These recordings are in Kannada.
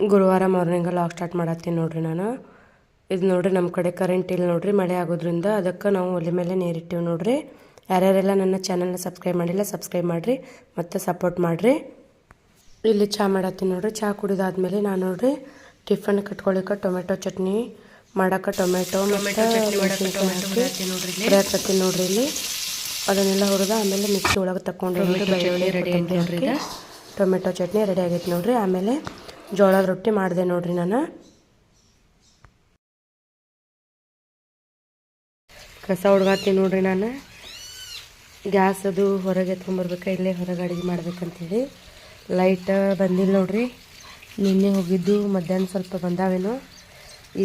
ಗುರುವಾರ ಮಾರ್ನಿಂಗ್ ಲಾಗ್ ಸ್ಟಾರ್ಟ್ ಮಾಡತ್ತೀನಿ ನೋಡ್ರಿ ನಾನು. ಇದು ನೋಡ್ರಿ ನಮ್ಮ ಕಡೆ ಕರೆಂಟ್ ಇಲ್ಲ ನೋಡ್ರಿ ಮಳೆ ಆಗೋದ್ರಿಂದ ಅದಕ್ಕೆ ನಾವು ಒಲೆ ಮೇಲೆ ನೀರಿಟ್ಟಿವಿ ನೋಡ್ರಿ. ಯಾರ್ಯಾರೆಲ್ಲ ನನ್ನ ಚಾನಲ್ನ ಸಬ್ಸ್ಕ್ರೈಬ್ ಮಾಡಿಲ್ಲ ಸಬ್ಸ್ಕ್ರೈಬ್ ಮಾಡಿರಿ ಮತ್ತು ಸಪೋರ್ಟ್ ಮಾಡಿರಿ. ಇಲ್ಲಿ ಚಹಾ ಮಾಡತ್ತೀನಿ ನೋಡ್ರಿ ಚಹಾ ಕುಡಿದಾದ್ಮೇಲೆ ನಾನು ನೋಡ್ರಿ ಟಿಫನ್ ಕಟ್ಕೊಳಿಕ್ಕೆ ಟೊಮೆಟೊ ಚಟ್ನಿ ಮಾಡೋಕೆ ಟೊಮೆಟೊ ಮತ್ತು ಹಾಕಿ ನೋಡ್ರಿ ಇಲ್ಲಿ. ಅದನ್ನೆಲ್ಲ ಹುರಿದ ಆಮೇಲೆ ಮಿಕ್ಸಿ ಒಳಗೆ ತಗೊಂಡು ಬೆಳ್ಳುಳ್ಳಿ ರೆಡಿ ನೋಡ್ರಿ ಟೊಮೆಟೊ ಚಟ್ನಿ ರೆಡಿ ಆಗೈತೆ ನೋಡ್ರಿ. ಆಮೇಲೆ ಜೋಳದ ರೊಟ್ಟಿ ಮಾಡಿದೆ ನೋಡ್ರಿ ನಾನು. ಕಸ ಹುಡ್ಗಾತೀನಿ ನೋಡ್ರಿ ನಾನು. ಗ್ಯಾಸ್ ಅದು ಹೊರಗೆ ಎತ್ಕೊಂಬರ್ಬೇಕಾ, ಇಲ್ಲೇ ಹೊರಗೆ ಅಡುಗೆ ಮಾಡ್ಬೇಕಂತೇಳಿ. ಲೈಟ್ ಬಂದಿಲ್ಲ ನೋಡ್ರಿ. ನಿನ್ನೆ ಹೋಗಿದ್ದು, ಮಧ್ಯಾಹ್ನ ಸ್ವಲ್ಪ ಬಂದಾವೇನೋ.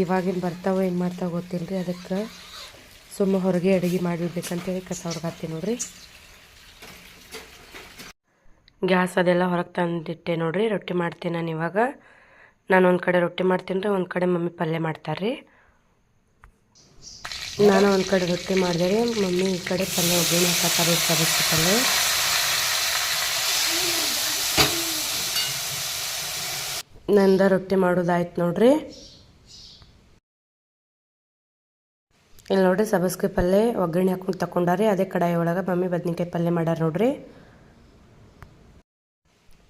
ಇವಾಗಿನ ಬರ್ತಾವೋ ಏನು ಮಾಡ್ತಾವ ಗೊತ್ತಿಲ್ಲ ರೀ ಅದಕ್ಕೆ ಸುಮ್ಮ ಹೊರಗೆ ಅಡುಗೆ ಮಾಡಿಡ್ಬೇಕಂತೇಳಿ ಕಸ ಹುಡ್ಗಾತೀನಿ ನೋಡ್ರಿ. ಗ್ಯಾಸ್ ಅದೆಲ್ಲ ಹೊರಗೆ ತಂದಿಟ್ಟೆ ನೋಡಿರಿ, ರೊಟ್ಟಿ ಮಾಡ್ತೀನಿ ನಾನು ಇವಾಗ. ನಾನು ಒಂದು ಕಡೆ ರೊಟ್ಟಿ ಮಾಡ್ತೀನಿ ರೀ, ಒಂದು ಕಡೆ ಮಮ್ಮಿ ಪಲ್ಯ ಮಾಡ್ತಾರೆ ರೀ ನಾನು ಒಂದು ಕಡೆ ರೊಟ್ಟಿ ಮಾಡಿದೆ ರೀ, ಮಮ್ಮಿ ಈ ಕಡೆ ಪಲ್ಯ ಒಗ್ಗರಣೆ ಹಾಕತ್ತಾರೆ ಸದಸ್ಯ ಪಲ್ಯ. ನಂದ ರೊಟ್ಟಿ ಮಾಡೋದಾಯ್ತು ನೋಡ್ರಿ. ಇಲ್ಲಿ ನೋಡ್ರಿ ಸಬಸ್ಗೆ ಪಲ್ಯ ಒಗ್ಗರಣೆ ಹಾಕೊಂಡು ತಗೊಂಡಾರಿ ಅದೇ ಕಡಾಯಿ ಒಳಗೆ ಮಮ್ಮಿ ಬದ್ನಿಕಾಯಿ ಪಲ್ಯ ಮಾಡ್ಯಾರ ನೋಡ್ರಿ.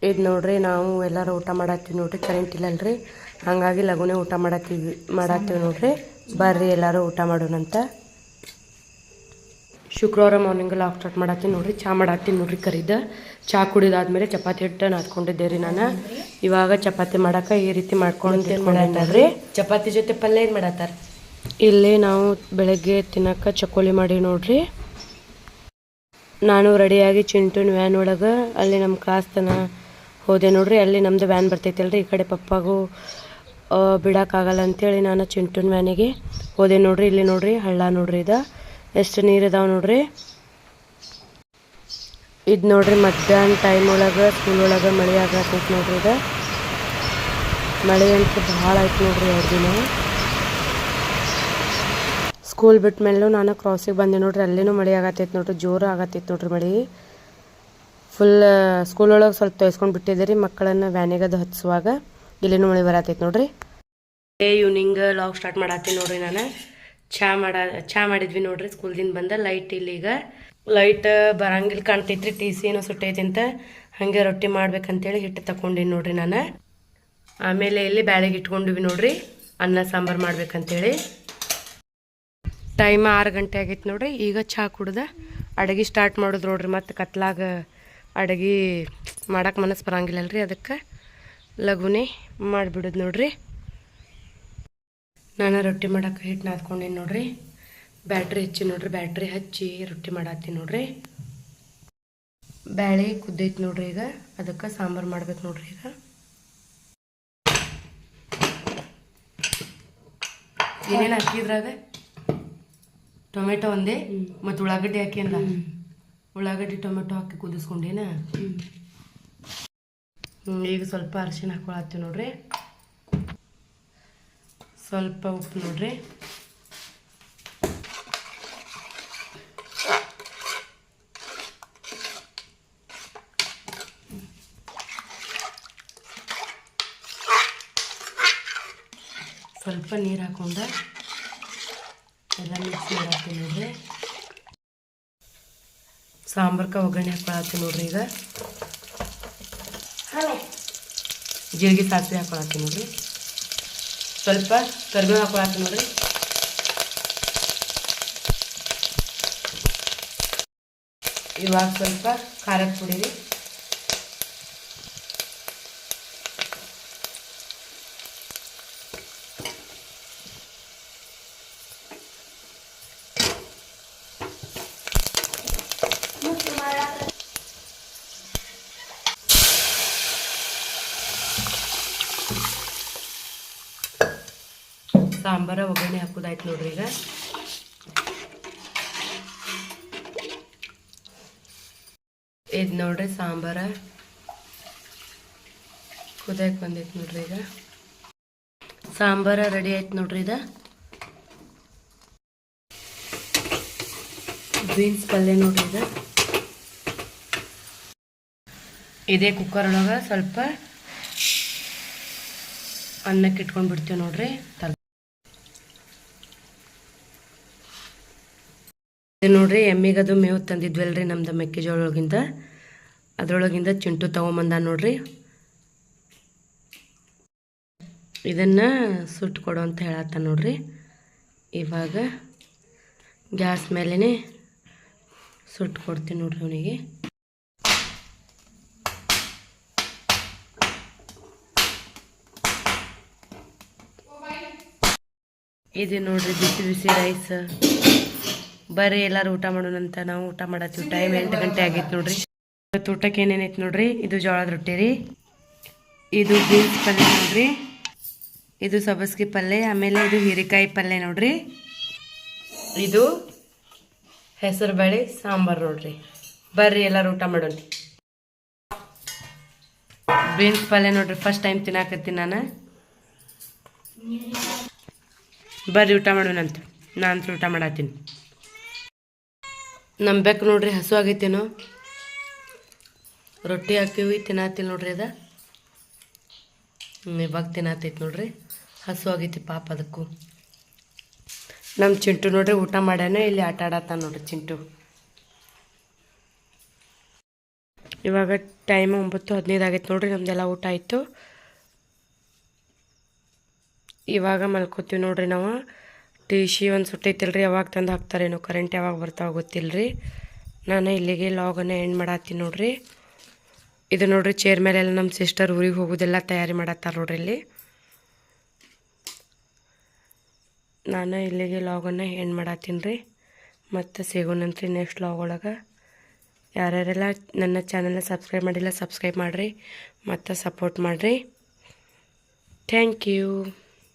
ಇದು ನೋಡ್ರಿ ನಾವು ಎಲ್ಲರೂ ಊಟ ಮಾಡತ್ತೀವಿ ನೋಡ್ರಿ ಕರೆಂಟ್ ಇಲ್ಲಲ್ರಿ. ಹಾಗಾಗಿ ಲಘುನೇ ಊಟ ಮಾಡತ್ತೀವಿ ಮಾಡತ್ತೀವಿ ನೋಡ್ರಿ. ಬರ್ರಿ ಎಲ್ಲರೂ ಊಟ ಮಾಡೋಣಂತ ಶುಕ್ರವಾರ ಮಾರ್ನಿಂಗ್ ಲಾಕ್ ಸ್ಟಾರ್ಟ್ ಮಾಡತ್ತೀನಿ ನೋಡ್ರಿ ಚಹಾ ಮಾಡತ್ತೀನಿ ನೋಡ್ರಿ ಕರಿದ. ಚಹಾ ಕುಡಿದಾದ್ಮೇಲೆ ಚಪಾತಿ ಹಿಟ್ಟು ನಾದ್ಕೊಂಡಿದ್ದೆ ರೀ ನಾನು. ಇವಾಗ ಚಪಾತಿ ಮಾಡಕ್ಕೆ ಈ ರೀತಿ ಮಾಡ್ಕೊಂಡು ಮಾಡತ್ತಾರೆ? ಚಪಾತಿ ಜೊತೆ ಪಲ್ಯ ಏನು ಮಾಡತ್ತಾರ? ಇಲ್ಲಿ ನಾವು ಬೆಳಗ್ಗೆ ತಿನ್ನಕ್ಕೆ ಚಕೋಲಿ ಮಾಡಿ ನೋಡ್ರಿ. ನಾನು ರೆಡಿಯಾಗಿ ಚಿಂಟು ವ್ಯಾನ್ ಒಳಗೆ ಅಲ್ಲಿ ನಮ್ಮ ಕಾಸ್ತನ ತನ ಹೋದೆ ನೋಡ್ರಿ, ಅಲ್ಲಿ ನಮ್ಮದು ವ್ಯಾನ್ ಬರ್ತೈತಲ್ರಿ, ಈ ಕಡೆ ಪಪ್ಪಾಗೂ ಬಿಡೋಕ್ಕಾಗಲ್ಲ ಅಂಥೇಳಿ ನಾನು ಚಿಂಟುನ್ ವ್ಯಾನಿಗೆ ಹೋದೆ ನೋಡ್ರಿ, ಇಲ್ಲಿ ನೋಡ್ರಿ, ಹಳ್ಳ ನೋಡ್ರಿ ಇದು. ಎಷ್ಟು ನೀರು ಇದಾವೆ ನೋಡ್ರಿ. ಇದು ನೋಡ್ರಿ ಮಧ್ಯಾಹ್ನ ಟೈಮ್ ಒಳಗೆ ಸ್ಕೂಲ್ ಒಳಗೆ ಮಳೆ ಆಗತ್ತೈತೆ ನೋಡ್ರಿ ಇದು. ಮಳೆ ಅಂತೂ ಭಾಳ ಆಯ್ತು ನೋಡ್ರಿ ಎರಡು ದಿನ. ಸ್ಕೂಲ್ ಬಿಟ್ಟ ಮೇಲೂ ನಾನು ಕ್ರಾಸಿಗೆ ಬಂದೆ ನೋಡ್ರಿ, ಅಲ್ಲಿನೂ ಮಳೆ ಆಗತ್ತೈತೆ ನೋಡ್ರಿ, ಜೋರು ಆಗತ್ತೈತೆ ನೋಡ್ರಿ ಮಳೆ. ಫುಲ್ ಸ್ಕೂಲ್ ಒಳಗೆ ಸ್ವಲ್ಪ ತೊಯ್ಸ್ಕೊಂಡು ಬಿಟ್ಟಿದ್ದೆ ರೀ ಮಕ್ಕಳನ್ನು ವ್ಯಾನಿಗೆ ಅದು ಹತ್ಸುವಾಗ ಇಲ್ಲಿನೂ ಮಳೆ ಬರತೈತೆ ನೋಡ್ರಿ. ಈವ್ನಿಂಗ್ ಲಾಗ್ ಸ್ಟಾರ್ಟ್ ಮಾಡತ್ತೀನಿ ನೋಡ್ರಿ ನಾನು. ಚಾ ಮಾಡ, ಚಾ ಮಾಡಿದ್ವಿ ನೋಡ್ರಿ ಸ್ಕೂಲ್ದಿಂದ ಬಂದ ಲೈಟ್ ಇಲ್ಲಿ ಈಗ. ಲೈಟ್ ಬರಂಗಿಲ್ಲ ಕಾಣ್ತೈತ್ರಿ ಟಿ ಸಿ ಏನೋ ಸುಟ್ಟೈತಿ ಅಂತ ಹಾಗೆ ರೊಟ್ಟಿ ಮಾಡ್ಬೇಕಂತೇಳಿ ಹಿಟ್ಟು ತಗೊಂಡಿನಿ ನೋಡ್ರಿ ನಾನು. ಆಮೇಲೆ ಇಲ್ಲಿ ಬ್ಯಾಳೆಗೆ ಇಟ್ಕೊಂಡಿವಿ ನೋಡ್ರಿ, ಅನ್ನ, ಸಾಂಬಾರು ಮಾಡ್ಬೇಕಂತೇಳಿ. ಟೈಮ್ ಆರು ಗಂಟೆ ಆಗೈತೆ ನೋಡ್ರಿ, ಈಗ ಚಹಾ ಕುಡ್ದ, ಅಡುಗೆ ಸ್ಟಾರ್ಟ್ ಮಾಡೋದು ನೋಡ್ರಿ ಮತ್ತು ಕತ್ಲಾಗ ಅಡುಗೆ ಮಾಡಕ್ಕೆ ಮನಸ್ಸು ಬರಂಗಿಲ್ಲಲ್ರಿ ಅದಕ್ಕೆ. ಲಘುನೆ ಮಾಡಿಬಿಡೋದು ನೋಡ್ರಿ. ನಾನು ರೊಟ್ಟಿ ಮಾಡಕ್ಕೆ ಹಿಟ್ಟು ನಾದ್ಕೊಂಡೀನಿ ನೋಡ್ರಿ. ಬ್ಯಾಟ್ರಿ ಹಚ್ಚಿ ನೋಡ್ರಿ ಬ್ಯಾಟ್ರಿ ಹಚ್ಚಿ ರೊಟ್ಟಿ ಮಾಡತ್ತೀನಿ ನೋಡ್ರಿ. ಬ್ಯಾಳೆ ಕುದ್ದೈತಿ ನೋಡ್ರಿ ಈಗ ಅದಕ್ಕೆ ಸಾಂಬಾರು ಮಾಡ್ಬೇಕು ನೋಡ್ರಿ ಈಗ. ಏನೇನು ಹಾಕಿದ್ರಾಗ ಟೊಮೆಟೊ ಒಂದೇ ಮತ್ತು ಉಳ್ಳಾಗಡ್ಡಿ ಹಾಕಿಲ್ಲ ಉಳ್ಳಾಗಡ್ಡಿ, ಟೊಮೆಟೊ ಹಾಕಿ ಕುದಿಸ್ಕೊಂಡೇನ ಈಗ ಸ್ವಲ್ಪ ಅರಿಶಿನ ಹಾಕೊಳತ್ತೀವಿ ನೋಡ್ರಿ. ಸ್ವಲ್ಪ ಉಪ್ಪು ನೋಡ್ರಿ. ಸ್ವಲ್ಪ ನೀರು ಹಾಕೊಂಡ, ಎಲ್ಲ ಮಿಕ್ಸ್ ಮಾಡತ್ತೀನಿ ನೋಡ್ರಿ. ಸಾಂಬಾರ್ಕ ಒಗ್ಗರಣೆ ಹಾಕೊಳತ್ತೀನಿ ನೋಡ್ರಿ ಈಗ. ಜೀರಿಗೆ ಸಾಸಿವೆ ಹಾಕೊಳತ್ತೀನಿ ನೋಡ್ರಿ. ಸ್ವಲ್ಪ ಕರಿಬೇವು ಹಾಕೊಳತ್ತೀನಿ ನೋಡ್ರಿ. ಇವಾಗ ಸ್ವಲ್ಪ ಖಾರದ ಪುಡಿ ರೀ. ಸಾಂಬಾರ, ಒಗ್ಗರಣೆ ಹಾಕೋದಾಯ್ತು ನೋಡ್ರಿ ಈಗ. ಇದು ನೋಡ್ರಿ ಸಾಂಬಾರ. ಕುದಿಯಕ್ಕೆ ಬಂದೈತೆ ನೋಡ್ರಿ ಈಗ. ಸಾಂಬಾರ ರೆಡಿ ಆಯ್ತು ನೋಡ್ರಿ ಇದು ಬೀನ್ಸ್ ಪಲ್ಯ ನೋಡ್ರಿ ಇದು ಇದೇ ಕುಕ್ಕರ್ ಒಳಗೆ ಸ್ವಲ್ಪ ಅನ್ನಕ್ಕೆ ಇಟ್ಕೊಂಡು ಬಿಡ್ತೀವಿ ನೋಡ್ರಿ. ತಲ್ ಇದು ನೋಡ್ರಿ ಎಮ್ಮಿಗದು ಮೇವು ತಂದಿದ್ವಲ್ರಿ ನಮ್ದು ಮೆಕ್ಕೆಜೋಳ ಒಳಗಿಂದ ಅದ್ರೊಳಗಿಂದ ಚಿಂಟು ತೊಗೊಂಬಂದ ನೋಡ್ರಿ. ಇದನ್ನ ಸುಟ್ಟು ಕೊಡು ಅಂತ ಹೇಳತ್ತ ನೋಡ್ರಿ. ಇವಾಗ ಗ್ಯಾಸ್ ಮೇಲೇ ಸುಟ್ಟು ಕೊಡ್ತೀನಿ ನೋಡ್ರಿ ಅವನಿಗೆ. ಇದೆ ನೋಡ್ರಿ ಬಿಸಿ ಬಿಸಿ ರೈಸ್ ಬರ್ರಿ ಎಲ್ಲರೂ ಊಟ ಮಾಡೋಣ ಅಂತ ನಾವು ಊಟ ಮಾಡತ್ತೀವಿ. ಟೈಮ್ ಎಂಟು ಗಂಟೆ ಆಗೈತೆ ನೋಡ್ರಿ. ಇವತ್ತು ಊಟಕ್ಕೆ ಏನೇನೈತೆ ನೋಡ್ರಿ? ಇದು ಜೋಳದ ರೊಟ್ಟಿ ರೀ. ಇದು ಬೀನ್ಸ್ ಪಲ್ಯ ನೋಡ್ರಿ. ಇದು ಸಬಸ್ಗಿ ಪಲ್ಯ ಆಮೇಲೆ ಇದು ಹೀರೆಕಾಯಿ ಪಲ್ಯ ನೋಡ್ರಿ. ಇದು ಹೆಸರು ಬೇಳೆ ಸಾಂಬಾರು ನೋಡ್ರಿ. ಬರ್ರಿ ಎಲ್ಲರೂ ಊಟ ಮಾಡೋಣ. ಬೀನ್ಸ್ ಪಲ್ಯ ನೋಡ್ರಿ ಫಸ್ಟ್ ಟೈಮ್ ತಿನ್ನಕತ್ತೀನಿ ನಾನು. ಬರ್ರಿ ಊಟ ಮಾಡೋಣಂತ. ನಾನು ಊಟ ಮಾಡತ್ತೀನಿ. ನಮ್ಮ ಬೆಕ್ಕು ನೋಡ್ರಿ ಹಸು ಆಗೈತೇನೋ. ರೊಟ್ಟಿ ಹಾಕಿವಿ ತಿನ್ನತ್ತಿಲ್ಲ ನೋಡ್ರಿ ಅದ. ಇವಾಗ ತಿನ್ನತ್ತೈತಿ ನೋಡ್ರಿ. ಹಸು ಆಗೈತಿ ಪಾಪ ಅದಕ್ಕೂ. ನಮ್ಮ ಚಿಂಟು ನೋಡ್ರಿ ಊಟ ಮಾಡ್ಯಾನ, ಇಲ್ಲಿ ಆಟ ಆಡತ್ತಾನ ನೋಡ್ರಿ ಚಿಂಟು. ಇವಾಗ ಟೈಮ್ ಒಂಬತ್ತು ಹದಿನೈದು ಆಗೈತೆ ನೋಡ್ರಿ, ನಮ್ದೆಲ್ಲ ಊಟ ಆಯಿತು. ಇವಾಗ ಮಲ್ಕೋತೀವಿ ನೋಡ್ರಿ ನಾವು. ಶಿ ಒಂದು ಸುಟ್ಟೈತಿಲ್ರಿ ಯಾವಾಗ ತಂದು ಹಾಕ್ತಾರೇನೋ ಕರೆಂಟ್ ಯಾವಾಗ ಬರ್ತಾವ ಗೊತ್ತಿಲ್ಲರಿ ನಾನು ಇಲ್ಲಿಗೆ ಲಾಗನ್ನ ಎಂಡ್ ಮಾಡತ್ತೀನಿ ನೋಡ್ರಿ. ಇದು ನೋಡ್ರಿ ಚೇರ್ ಮೇಲೆಲ್ಲ ನಮ್ಮ ಸಿಸ್ಟರ್ ಊರಿಗೆ ಹೋಗೋದೆಲ್ಲ ತಯಾರಿ ಮಾಡತ್ತಾರ ನೋಡ್ರಿ ಇಲ್ಲಿ. ನಾನು ಇಲ್ಲಿಗೆ ಲಾಗನ್ನು ಎಂಡ್ ಮಾಡತ್ತೀನಿ ರೀ. ಮತ್ತು ಸಿಗೋಣಂತ್ರಿ ನೆಕ್ಸ್ಟ್ ಲಾಗ್ ಒಳಗೆ. ಯಾರ್ಯಾರೆಲ್ಲ ನನ್ನ ಚಾನಲ್ನ ಸಬ್ಸ್ಕ್ರೈಬ್ ಮಾಡಿಲ್ಲ ಸಬ್ಸ್ಕ್ರೈಬ್ ಮಾಡಿರಿ. ಮತ್ತು ಸಪೋರ್ಟ್ ಮಾಡಿರಿ. Thank you